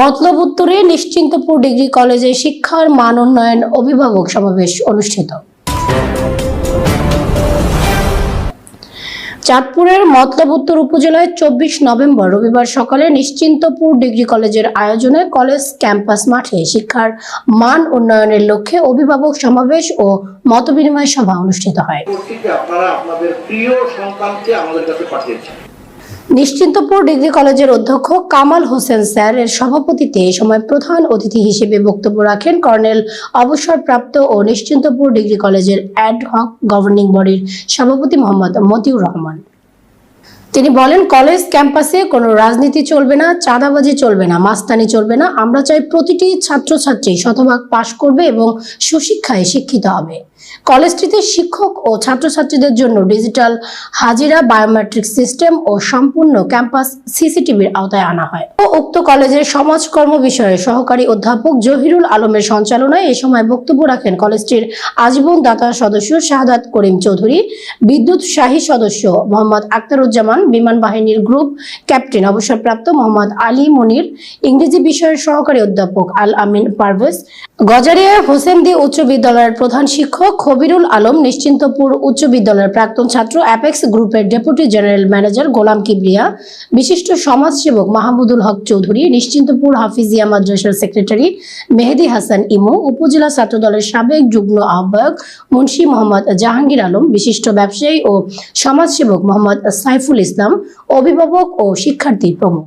মতলব উত্তরে নিশ্চিন্তপুর ডিগ্রি কলেজে শিক্ষার মান উন্নয়ন অভিভাবক সমাবেশ অনুষ্ঠিত। চাঁদপুরের মতলব উত্তর উপজেলায় চব্বিশ নভেম্বর রবিবার সকালে নিশ্চিন্তপুর ডিগ্রি কলেজের আয়োজনে কলেজ ক্যাম্পাস মাঠে শিক্ষার মান উন্নয়নের লক্ষ্যে অভিভাবক সমাবেশ ও মতবিনিময় সভা অনুষ্ঠিত হয়। আপনারা আপনাদের প্রিয় সন্তানকে আমাদের কাছে পাঠিয়েছেন। নিশ্চিন্তপুর ডিগ্রি কলেজের অধ্যক্ষ কামাল হোসেন স্যার এর সভাপতিত্বে এ সময় প্রধান অতিথি হিসেবে বক্তব্য রাখেন কর্নেল অবসরপ্রাপ্ত ও নিশ্চিন্তপুর ডিগ্রি কলেজের অ্যাড হক গভর্নিং বডির সভাপতি মোহাম্মদ মতিউর রহমান। তিনি বলেন, কলেজ ক্যাম্পাসে কোনো রাজনীতি চলবে না, চাঁদাবাজি চলবে না, মাস্তানি চলবে না। আমরা চাই প্রতিটি ছাত্রছাত্রী শতভাগ পাশ করবে এবং সুশিক্ষায় শিক্ষিত হবে। কলেজটিতে শিক্ষক ও ছাত্রছাত্রীদের জন্য ডিজিটাল হাজিরা, বায়োমেট্রিক সিস্টেম ও সম্পূর্ণ ক্যাম্পাস সিসিটিভির আওতায় আনা হয়। ও উক্ত কলেজের সমাজকর্ম বিষয়ে সহকারী অধ্যাপক জহিরুল আলমের সঞ্চালনায় এ সময় বক্তব্য রাখেন কলেজটির আজীবন দাতা সদস্য শাহাদাত করিম চৌধুরী, বিদ্যুৎ শাহী সদস্য মোহাম্মদ আক্তারুজ্জামান বিমান বাহিনীর গ্রুপ ক্যাপ্টেন অবসরপ্রাপ্ত মোহাম্মদ আলী মনির, ইংরেজি বিষয়ের সহকারী অধ্যাপক আল আমিন পারভেজ, গজারিয়া হোসেন হোসেনদি উচ্চ বিদ্যালয়ের প্রধান শিক্ষক খবিরুল আলম নিশ্চিন্তপুর উচ্চ বিদ্যালয়ের প্রাক্তন ছাত্র অ্যাপেক্স গ্রুপের deputy general manager Golam Kibria, বিশিষ্ট সমাজসেবক মাহমুদুল হক চৌধুরী, নিশ্চিন্তপুর হাফিজিয়া মাদ্রাসার সেক্রেটারি মেহেদি হাসান ইমো, উপজেলা ছাত্রদলের সাবেক যুগ্ম আহ্বায়ক মুন্সি মোহাম্মদ জাহাঙ্গীর আলম, বিশিষ্ট ব্যবসায়ী ও সমাজসেবক মোহাম্মদ সাইফুল ইসলাম, অভিভাবক ও শিক্ষার্থী প্রমুখ।